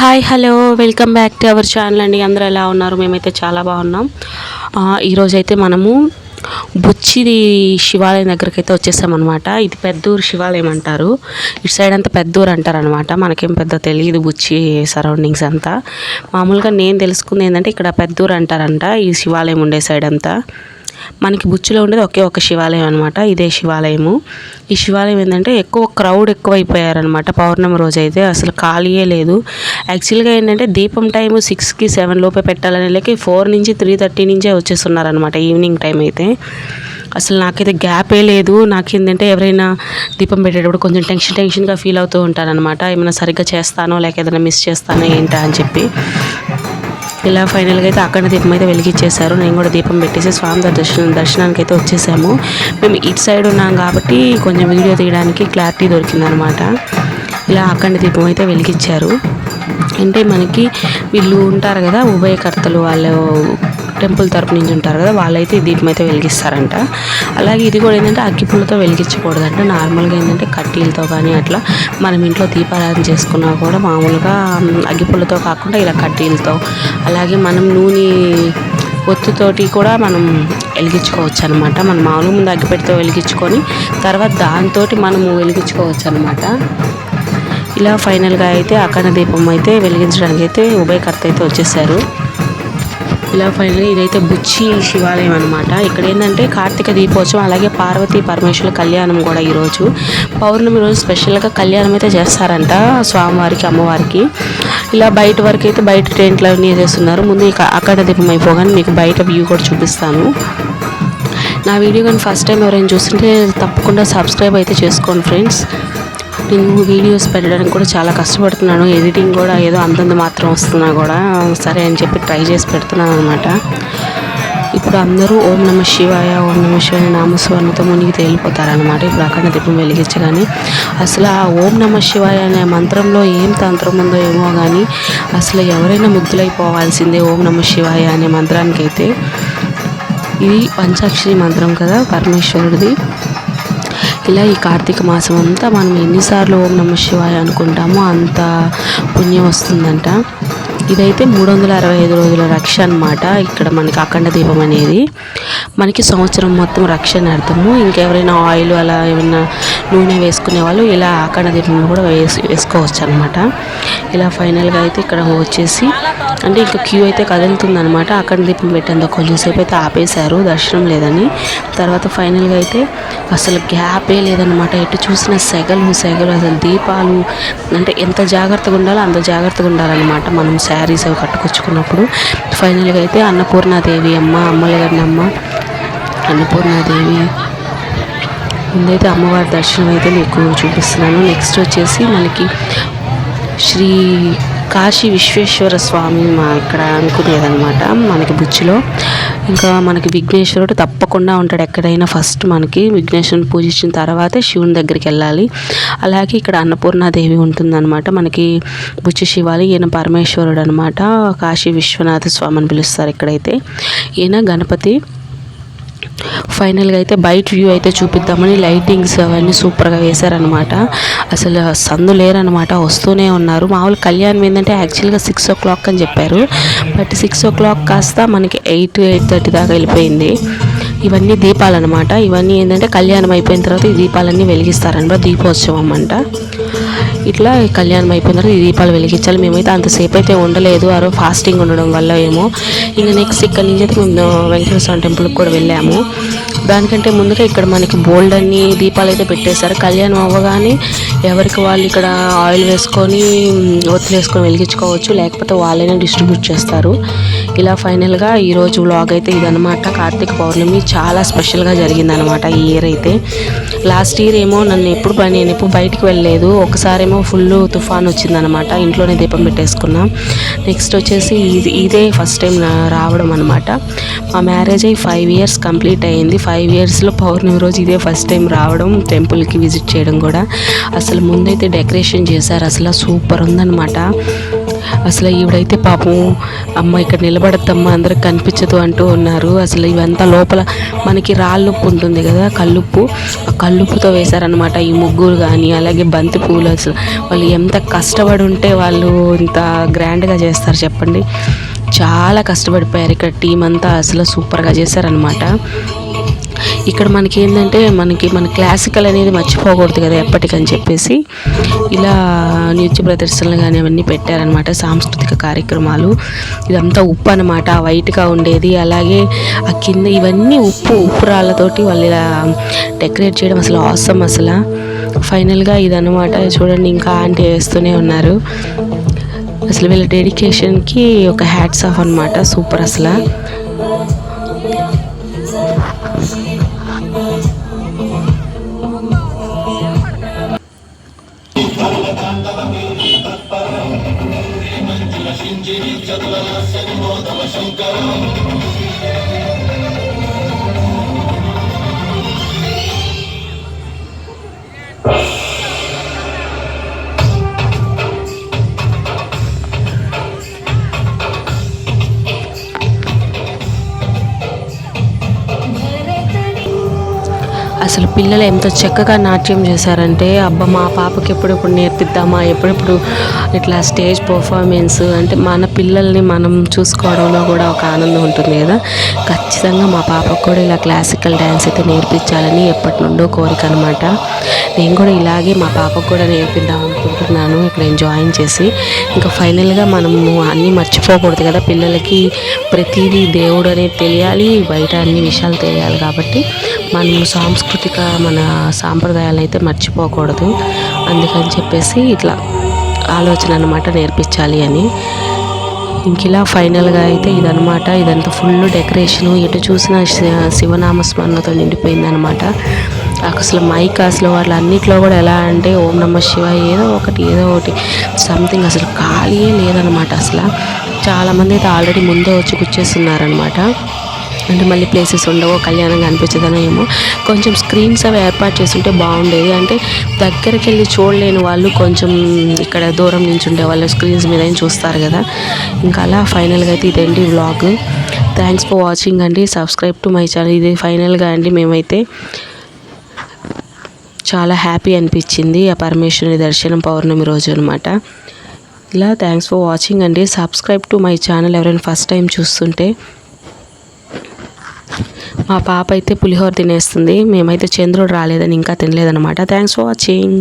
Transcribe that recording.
Hi hello welcome back to our channel అండి. అందరూ ఎలా ఉన్నారు? మేమైతే చాలా బాగున్నాం. ఈరోజైతే మనము బుచ్చిది శివాలయం దగ్గరికి అయితే వచ్చేసామన్నమాట. ఇది పెద్దూరు శివాలయం అంటారు. ఇటు సైడ్ అంతా పెద్దూరు అంటారు అనమాట మనకేం పెద్ద తెలియదు బుచ్చి సరౌండింగ్స్ అంతా. మామూలుగా నేను తెలుసుకుంది ఏంటంటే ఇక్కడ పెద్దూరు అంటారంట. ఈ శివాలయం ఉండే సైడ్ అంతా. మనకి బుచ్చిలో ఉండేది ఒకే ఒక శివాలయం అనమాట ఇదే శివాలయము. ఈ శివాలయం ఏంటంటే ఎక్కువ క్రౌడ్ ఎక్కువైపోయారనమాట పౌర్ణమి రోజు అయితే అసలు ఖాళీయే లేదు. యాక్చువల్గా ఏంటంటే దీపం టైం సిక్స్కి సెవెన్ లోపే పెట్టాలని లేక ఫోర్ నుంచి త్రీ థర్టీ నుంచే వచ్చేస్తున్నారనమాట ఈవినింగ్ టైం అయితే. అసలు నాకైతే గ్యాపే లేదు. నాకేంటంటే ఎవరైనా దీపం పెట్టేటప్పుడు కొంచెం టెన్షన్ టెన్షన్గా ఫీల్ అవుతూ ఉంటారనమాట ఏమైనా సరిగ్గా చేస్తానో లేక ఏదైనా మిస్ చేస్తానో ఏంటా అని చెప్పి. ఇలా ఫైనల్గా అయితే అక్కడ దీపం అయితే వెలిగించేశారు. నేను కూడా దీపం పెట్టేసి స్వామి దర్శనం దర్శనానికి అయితే వచ్చేసాము. మేము ఇటు సైడ్ ఉన్నాం కాబట్టి కొంచెం వీడియో తీయడానికి క్లారిటీ దొరికిందనమాట. ఇలా అఖండ దీపం అయితే వెలిగించారు. అంటే మనకి వీళ్ళు ఉంటారు కదా ఉభయకర్తలు వాళ్ళు టెంపుల్ తరపు నుంచి ఉంటారు కదా వాళ్ళైతే ఈ దీపం అయితే వెలిగిస్తారంట. అలాగే ఇది కూడా ఏంటంటే అగ్గిపుల్లతో వెలిగించకూడదంట. నార్మల్గా ఏంటంటే కట్టీలతో కానీ అట్లా మనం ఇంట్లో దీపారాధన చేసుకున్నా కూడా మామూలుగా మ్, అగ్గిపుల్లతో కాకుండా ఇలా కట్టీలతో అలాగే మనం నూనె ఒత్తుతోటి కూడా మనం వెలిగించుకోవచ్చు అనమాట మనం మామూలుగా ముందు అగ్గిపెట్టితో వెలిగించుకొని తర్వాత దాంతో మనము వెలిగించుకోవచ్చు అనమాట ఇలా ఫైనల్గా అయితే అఖండ దీపం అయితే వెలిగించడానికి అయితే ఉభయకర్త అయితే వచ్చేసారు. ఇలా ఫైనల్గా ఇదైతే బుచ్చి శివాలయం అనమాట ఇక్కడ ఏంటంటే కార్తీక దీపోత్సవం అలాగే పార్వతీ పరమేశ్వర కళ్యాణం కూడా ఈరోజు పౌర్ణమి రోజు స్పెషల్గా కళ్యాణం అయితే చేస్తారంట స్వామివారికి అమ్మవారికి. ఇలా బయట వరకు అయితే బయట టెంట్లు అన్నీ వేసేస్తున్నారు. ముందు ఇక అక్కడ దీపం అయిపోగానే మీకు బయట వ్యూ కూడా చూపిస్తాను. నా వీడియో కానీ ఫస్ట్ టైం ఎవరైనా చూస్తుంటే తప్పకుండా సబ్స్క్రైబ్ అయితే చేసుకోండి ఫ్రెండ్స్ నేను వీడియోస్ పెట్టడానికి కూడా చాలా కష్టపడుతున్నాను. ఎడిటింగ్ కూడా ఏదో అంతంత మాత్రం వస్తున్నా కూడా సరే అని చెప్పి ట్రై చేసి పెడుతున్నాను అనమాట ఇప్పుడు అందరూ ఓం నమ శివాయ ఓం నమ శివాయ నామస్వర్ణతో మునిగి తేలిపోతారనమాట ఇప్పుడు అక్కడ దీపం వెలిగించగానే అసలు ఆ ఓం నమ శివాయ అనే మంత్రంలో ఏం తంత్రం ఉందో ఏమో కానీ అసలు ఎవరైనా ముద్దులైపోవాల్సిందే ఓం నమ శివాయ అనే మంత్రానికి అయితే ఇది పంచాక్షరి మంత్రం కదా పరమేశ్వరుడిది. ఇలా ఈ కార్తీక మాసం అంతా మనం ఎన్నిసార్లు ఓం నమ శివాయ అనుకుంటామో అంత పుణ్యం వస్తుందంట. ఇదైతే మూడు వందల అరవై ఐదు రోజుల రక్ష అనమాట ఇక్కడ మనకి అఖండ దీపం అనేది. మనకి సంవత్సరం మొత్తం రక్ష అని అర్థము. ఇంకెవరైనా ఆయిల్ అలా ఏమైనా నూనె వేసుకునే వాళ్ళు ఇలా అఖండ దీపంలో కూడా వేసి వేసుకోవచ్చు అనమాట ఇలా ఫైనల్గా అయితే ఇక్కడ వచ్చేసి అంటే ఇంకా క్యూ అయితే కదులుతుంది అనమాట అఖండ దీపం పెట్టేందుకు కొంచెంసేపు అయితే ఆపేశారు. దర్శనం లేదని. తర్వాత ఫైనల్గా అయితే అసలు గ్యాపే లేదనమాట ఎటు చూసిన సెగలు సెగలు అసలు దీపాలు అంటే ఎంత జాగ్రత్తగా ఉండాలో అంత జాగ్రత్తగా ఉండాలన్నమాట. మనం శారీస్ అవి కట్టుకొచ్చుకున్నప్పుడు. ఫైనల్గా అయితే అన్నపూర్ణాదేవి అమ్మ అమ్మల గారిని అమ్మ అన్నపూర్ణాదేవి. ముందైతే అమ్మవారి దర్శనం అయితే మీకు చూపిస్తున్నాను. నెక్స్ట్ వచ్చేసి మనకి శ్రీ కాశీ విశ్వేశ్వర స్వామి మా ఇక్కడ అనుకునేదనమాట మనకి బుచ్చిలో. ఇంకా మనకి విఘ్నేశ్వరుడు తప్పకుండా ఉంటాడు ఎక్కడైనా ఫస్ట్ మనకి. విఘ్నేశ్వరుని పూజించిన తర్వాతే శివుని దగ్గరికి వెళ్ళాలి. అలాగే ఇక్కడ అన్నపూర్ణాదేవి ఉంటుందన్నమాట మనకి బుచ్చి శివాలి ఈయన పరమేశ్వరుడు అనమాట కాశీ విశ్వనాథ స్వామి అని పిలుస్తారు ఇక్కడైతే. ఈయన గణపతి. ఫైనల్గా అయితే బయట వ్యూ అయితే చూపిద్దామని లైటింగ్స్ అవన్నీ సూపర్గా వేశారనమాట అసలు సందు లేరనమాట వస్తూనే ఉన్నారు. మామూలు కళ్యాణం ఏంటంటే యాక్చువల్గా సిక్స్ ఓ క్లాక్ అని చెప్పారు. బట్ సిక్స్ ఓ క్లాక్ కాస్త మనకి ఎయిట్ ఎయిట్ థర్టీ దాకా వెళ్ళిపోయింది. ఇవన్నీ దీపాలన్నమాట. ఇవన్నీ ఏంటంటే కళ్యాణం అయిపోయిన తర్వాత ఈ దీపాలన్నీ వెలిగిస్తారనమాట దీపోత్సవం అంట. ఇట్లా కళ్యాణం అయిపోయిన తర్వాత దీపాలు వెలిగించాలి. మేమైతే అంతసేపు అయితే ఉండలేదు. ఆ రోజు ఫాస్టింగ్ ఉండడం వల్ల ఏమో. ఇంకా నెక్స్ట్ ఇక్కడ నుంచి అయితే మేము వెంకటేశ్వర స్వామి టెంపుల్కి కూడా వెళ్ళాము. దానికంటే ముందుగా ఇక్కడ మనకి బోల్డ్ అన్ని దీపాలు అయితే పెట్టేశారు. కళ్యాణం అవ్వగానే ఎవరికి వాళ్ళు ఇక్కడ ఆయిల్ వేసుకొని ఒత్తులు వేసుకొని వెలిగించుకోవచ్చు. లేకపోతే వాళ్ళైనా డిస్ట్రిబ్యూట్ చేస్తారు. ఇలా ఫైనల్గా ఈరోజు వ్లాగ్ అయితే ఇదనమాట కార్తీక పౌర్ణమి చాలా స్పెషల్గా జరిగిందనమాట ఈ ఇయర్ అయితే. లాస్ట్ ఇయర్ ఏమో నన్ను ఎప్పుడు నేను ఎప్పుడు బయటికి వెళ్ళలేదు. ఒకసారేమో ఫుల్ తుఫాన్ వచ్చిందనమాట ఇంట్లోనే దీపం పెట్టేసుకున్నాం. నెక్స్ట్ వచ్చేసి ఇది ఇదే ఫస్ట్ టైం రావడం అనమాట మా మ్యారేజ్ అయ్యి ఫైవ్ ఇయర్స్ కంప్లీట్ అయ్యింది ఫైవ్ ఇయర్స్లో పౌర్ణమి రోజు ఇదే ఫస్ట్ టైం రావడం టెంపుల్కి విజిట్ చేయడం కూడా. అసలు ముందైతే డెకరేషన్ చేశారు. అసలు సూపర్ ఉందన్నమాట. అసలు ఈవిడైతే పాపం అమ్మ ఇక్కడ నిలబడద్దమ్మా అందరికి కనిపించదు అంటూ ఉన్నారు. అసలు ఇవంతా లోపల మనకి రాళ్ళుప్పు ఉంటుంది కదా కల్లుప్పు ఆ కల్లుప్పుతో వేశారనమాట ఈ ముగ్గురు కానీ అలాగే బంతి పూలు అసలు. వాళ్ళు ఎంత కష్టపడి ఉంటే వాళ్ళు ఇంత గ్రాండ్గా చేస్తారు చెప్పండి. చాలా కష్టపడిపోయారు ఇక్కడ టీం అంతా అసలు సూపర్గా చేశారనమాట ఇక్కడ మనకి ఏంటంటే మనకి మన క్లాసికల్ అనేది మర్చిపోకూడదు కదా ఎప్పటికని చెప్పేసి. ఇలా నృత్య ప్రదర్శనలు కానీ అవన్నీ పెట్టారనమాట సాంస్కృతిక కార్యక్రమాలు. ఇదంతా ఉప్పు అనమాట వైట్గా ఉండేది. అలాగే ఆ కింద ఇవన్నీ ఉప్పు ఉప్పు రాళ్ళతోటి వాళ్ళు ఇలా డెకరేట్ చేయడం అసలు అవసరం అసలు. ఫైనల్గా ఇదనమాట చూడండి ఇంకా ఆంటీ వేస్తూనే ఉన్నారు. అసలు వీళ్ళ డెడికేషన్కి ఒక హ్యాట్స్ ఆఫ్ అనమాట సూపర్ అసలు. సాధించిరి చదువ సన్మోదవ శంకరం. Thank అసలు పిల్లలు ఎంత చక్కగా నాట్యం చేశారంటే అబ్బా మా పాపకి ఎప్పుడెప్పుడు నేర్పిద్దామా ఎప్పుడెప్పుడు ఇట్లా స్టేజ్ పర్ఫార్మెన్స్ అంటే మన పిల్లల్ని మనం చూసుకోవడంలో కూడా ఒక ఆనందం ఉంటుంది కదా. ఖచ్చితంగా మా పాపకు కూడా ఇలా క్లాసికల్ డ్యాన్స్ అయితే నేర్పించాలని ఎప్పటి నుండో కోరిక అనమాట నేను కూడా ఇలాగే మా పాపకు కూడా నేర్పిద్దాం అనుకుంటున్నాను ఇక్కడ జాయిన్ చేసి. ఇంకా ఫైనల్గా మనము అన్నీ మర్చిపోకూడదు కదా పిల్లలకి ప్రతిదీ దేవుడు అనేది తెలియాలి బయట అన్ని విషయాలు తెలియాలి కాబట్టి మనము సాంస్కృతిక మన సాంప్రదాయాలు అయితే మర్చిపోకూడదు. అందుకని చెప్పేసి ఇట్లా ఆలోచన అనమాట నేర్పించాలి అని. ఇంక ఇలా ఫైనల్గా అయితే ఇదనమాట ఇదంతా ఫుల్ డెకరేషను. ఎటు చూసినా శివనామ స్మరణతో నిండిపోయిందనమాట అసలు మైక్ అసలు వాళ్ళ అన్నిట్లో కూడా ఎలా అంటే ఓం నమ శివ ఏదో ఒకటి ఏదో ఒకటి సంథింగ్ అసలు ఖాళీయే లేదనమాట అసలు. చాలామంది అయితే ఆల్రెడీ ముందే వచ్చి కూర్చేస్తున్నారనమాట అంటే మళ్ళీ ప్లేసెస్ ఉండవో కళ్యాణంగా అనిపించదనో ఏమో. కొంచెం స్క్రీన్స్ అవి ఏర్పాటు చేస్తుంటే బాగుండేది. అంటే దగ్గరికి వెళ్ళి చూడలేని వాళ్ళు కొంచెం ఇక్కడ దూరం నుంచి ఉండే వాళ్ళు స్క్రీన్స్ మీద చూస్తారు కదా. ఇంకా అలా ఫైనల్గా అయితే ఇదేంటి వ్లాగ్ థ్యాంక్స్ ఫర్ వాచింగ్ అండి. సబ్స్క్రైబ్ టు మై ఛానల్ ఇది ఫైనల్గా అండి. మేమైతే చాలా హ్యాపీ అనిపించింది. ఆ పరమేశ్వరుని దర్శనం పౌర్ణమి రోజు అనమాట ఇలా థ్యాంక్స్ ఫర్ వాచింగ్ అండి. సబ్స్క్రైబ్ టు మై ఛానల్ ఎవరైనా ఫస్ట్ టైం చూస్తుంటే మా పాప అయితే పులిహోర తినేస్తుంది. మేమైతే చంద్రుడు రాలేదని ఇంకా తినలేదన్నమాట. Thanks for watching